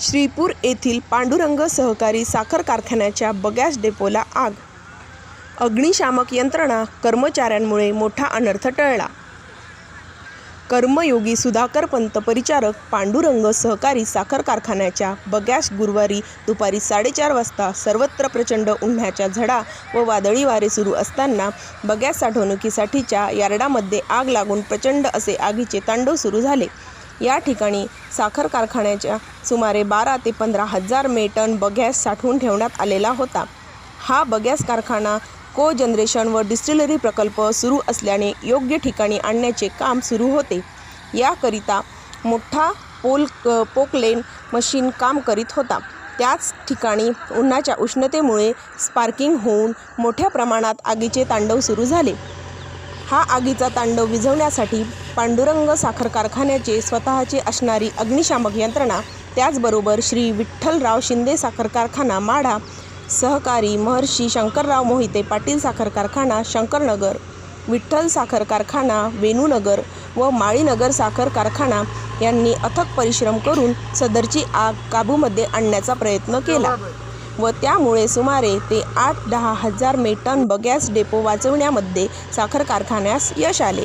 श्रीपूर येथील पांडुरंग सहकारी साखर कारखान्याच्या बगॅस डेपोला आग. अग्निशामक यंत्रणा कर्मचाऱ्यांमुळे मोठा अनर्थ टळला. कर्मयोगी सुधाकर पंत परिचारक पांडुरंग सहकारी साखर कारखान्याच्या बगॅस गुरुवारी दुपारी साडेचार वाजता सर्वत्र प्रचंड उन्हाच्या झडा व वादळी वारे सुरू असताना बगॅस साठवणुकीसाठीच्या यार्डामध्ये आग लागून प्रचंड असे आगीचे तांडव सुरू झाले. या ठिकाणी साखर कारखान्याच्या सुमारे बारा ते पंधरा हजार मे टन बगॅस साठवून ठेवण्यात आलेला होता. हा बगॅस कारखाना को जनरेशन व डिस्टिलरी प्रकल्प सुरू असल्याने योग्य ठिकाणी आणण्याचे काम सुरू होते. याकरिता मोठा पोल पोकलेन मशीन काम करीत होता. त्याच ठिकाणी उन्हाच्या उष्णतेमुळे स्पार्किंग होऊन मोठ्या प्रमाणात आगीचे तांडव सुरू झाले. हा आगीचा तांडव विझवण्यासाठी पांडुरंग साखर कारखान्याचे स्वतःची असणारी अग्निशामक यंत्रणा त्याचबरोबर श्री विठ्ठलराव शिंदे साखर कारखाना माढा सहकारी महर्षी शंकरराव मोहिते पाटील साखर कारखाना शंकरनगर विठ्ठल साखर कारखाना वेणूनगर व माळीनगर साखर कारखाना यांनी अथक परिश्रम करून सदरची आग काबूमध्ये आणण्याचा प्रयत्न केला. व त्यामुळे सुमारे ते आठ दहा हजार मे टन बगॅस डेपो वाचवण्यामध्ये साखर कारखान्यास यश आले.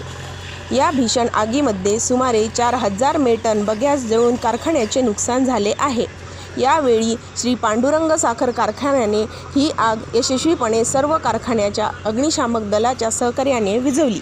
या भीषण आगीमध्ये सुमारे चार हजार मे टन बगॅस जळून कारखान्याचे नुकसान झाले आहे. यावेळी श्री पांडुरंग साखर कारखान्याने ही आग यशस्वीपणे सर्व कारखान्याच्या अग्निशामक दलाच्या सहकार्याने विझवली.